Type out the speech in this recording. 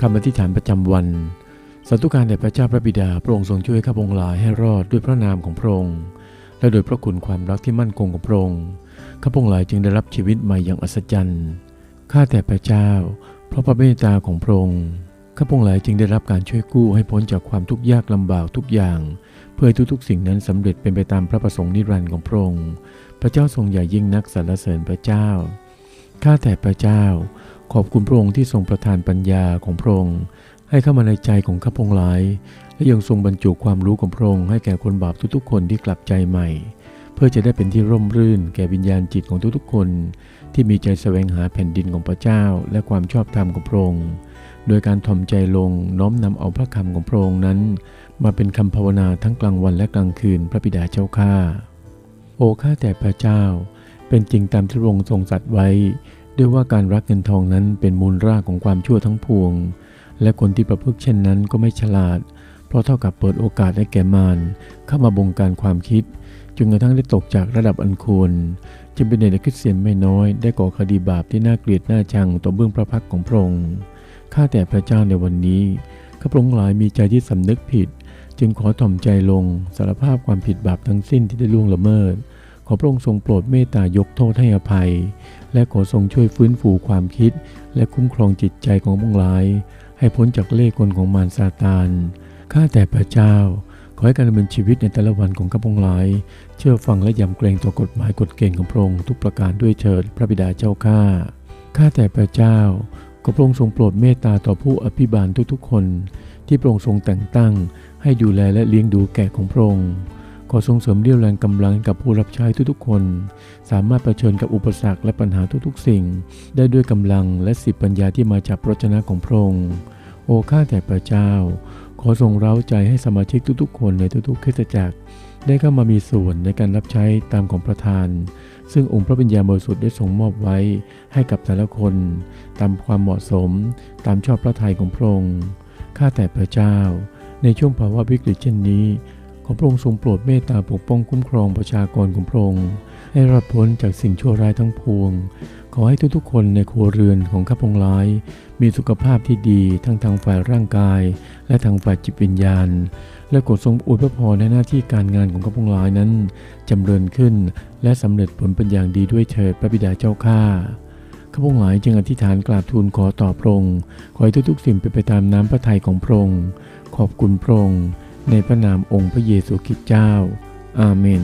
คำอธิษฐานประจำวัน สันตุการแด่พระเจ้าพระบิดาพระองค์ทรงช่วยข้าพงหลายให้รอดด้วยพระนามของพระองค์ และโดยพระคุณความรักที่มั่นคงของพระองค์ข้าพงหลายจึงได้รับชีวิตใหม่อย่างอัศจรรย์ข้าแต่พระเจ้า เพราะพระเมตตาของพระองค์ข้าพงหลายจึงได้รับการช่วยกู้ให้พ้นจากความทุกข์ยากลำบากทุกอย่าง เพื่อทุกๆ สิ่งนั้นสำเร็จเป็นไปตามพระประสงค์นิรันดร์ของพระองค์ พระเจ้าทรงใหญ่ยิ่งนักสรรเสริญพระเจ้าข้าแต่พระเจ้า ขอบคุณพระองค์ที่ทรงประทานปัญญาของพระองค์ ให้เข้ามาในใจของข้าพงหลาย และยังทรงบรรจุความรู้ของพระองค์ให้แก่คนบาปทุกๆ คนที่กลับใจใหม่ เพื่อจะได้เป็นที่ร่มรื่น แก่วิญญาณจิตของทุกๆ คน ที่มีใจแสวงหาแผ่นดินของพระเจ้า และความชอบธรรมของพระองค์โดยการถ่อมใจลงน้อมนำเอาพระคำของพระองค์นั้น มาเป็นคำภาวนาทั้งกลางวันและกลางคืนพระบิดาเจ้าข้าโอ้ข้าแต่พระเจ้า เป็นจริงตามที่พระองค์ทรงสัตว์ไว้ ด้วยว่าการรักเงินทองนั้นเป็นมูลรากของความชั่วทั้งพวง และคนที่ประพฤติเช่นนั้นก็ไม่ฉลาด เพราะเท่ากับเปิดโอกาสให้แก่มารเข้ามาบงการความคิดจนกระทั่งได้ตกจากระดับอันควรจึงเป็นเหตุคริสเตียนไม่น้อย ได้ก่อคดีบาปที่น่าเกลียดน่าชังต่อเบื้องพระพักของพระองค์ข้าแต่พระเจ้าในวันนี้ข้าพระองค์หลายมีใจที่สำนึกผิด จึงขอถ่อมใจลงสารภาพความผิดบาปทั้งสิ้นที่ได้ล่วงละเมิด ขอพระองค์ทรงโปรดเมตตายกโทษให้อภัย และขอทรงช่วยฟื้นฟูความคิด และคุ้มครองจิตใจของพวกหลาย ให้พ้นจากเล่ห์กลของมารซาตาน ข้าแต่พระเจ้า ขอให้การดำเนินชีวิตในแต่ละวันของข้าพงหลาย เชื่อฟังและยำเกรงต่อกฎหมายกฎเกณฑ์ของพระองค์ทุกประการด้วยเถิดพระบิดาเจ้าข้า ข้าแต่พระเจ้า ขอพระองค์ทรงโปรดเมตตาต่อผู้อภิบาลทุกๆคน ที่พระองค์ทรงแต่งตั้ง ให้ดูแลและเลี้ยงดูแก่ของพระองค์ ขอทรงเสริมเรี่ยวแรงกำลังให้กับผู้รับใช้ทุกๆคน สามารถเผชิญกับอุปสรรคและปัญหาทุกๆ สิ่ง ได้ด้วยกำลังและสิบปัญญาที่มาจากพระชนะของพระองค์โอ้ข้าแต่พระเจ้า ขอทรงเร้าใจให้สมาชิกทุกๆ คนในทุกๆคริสตจักร ได้เข้ามามีส่วนในการรับใช้ตามของประธาน ซึ่งองค์พระปัญญาบริสุทธิ์ได้ทรงมอบไว้ให้กับแต่ละคน ตามความเหมาะสม ตามชอบพระทัยของพระองค์ข้าแต่พระเจ้า ในช่วงภาวะวิกฤตเช่นนี้ ขอพระองค์ทรงโปรดเมตตาปกป้องคุ้มครองประชากรของพระองค์ให้รอดพ้นจากสิ่งชั่วร้ายทั้งปวง ขอให้ทุกๆ คนในครัวเรือนของข้าพงหลาย มีสุขภาพที่ดีทั้งทางฝ่ายร่างกาย และทางฝ่ายจิตวิญญาณ และกดทรงอวยพระพรในหน้าที่การงานของข้าพงหลายนั้นจำเริญขึ้น และสำเร็จผลเป็นอย่างดีด้วยเถิดพระบิดาเจ้าข้าข้าพงศ์หลายจึงอธิษฐานกราบทูลขอต่อพระองค์ขอให้ทุกๆสิ่งเป็นไปตามน้ำพระทัยของพระองค์ขอบคุณพระองค์ ในพระนามองค์พระเยซูคริสต์เจ้า อาเมน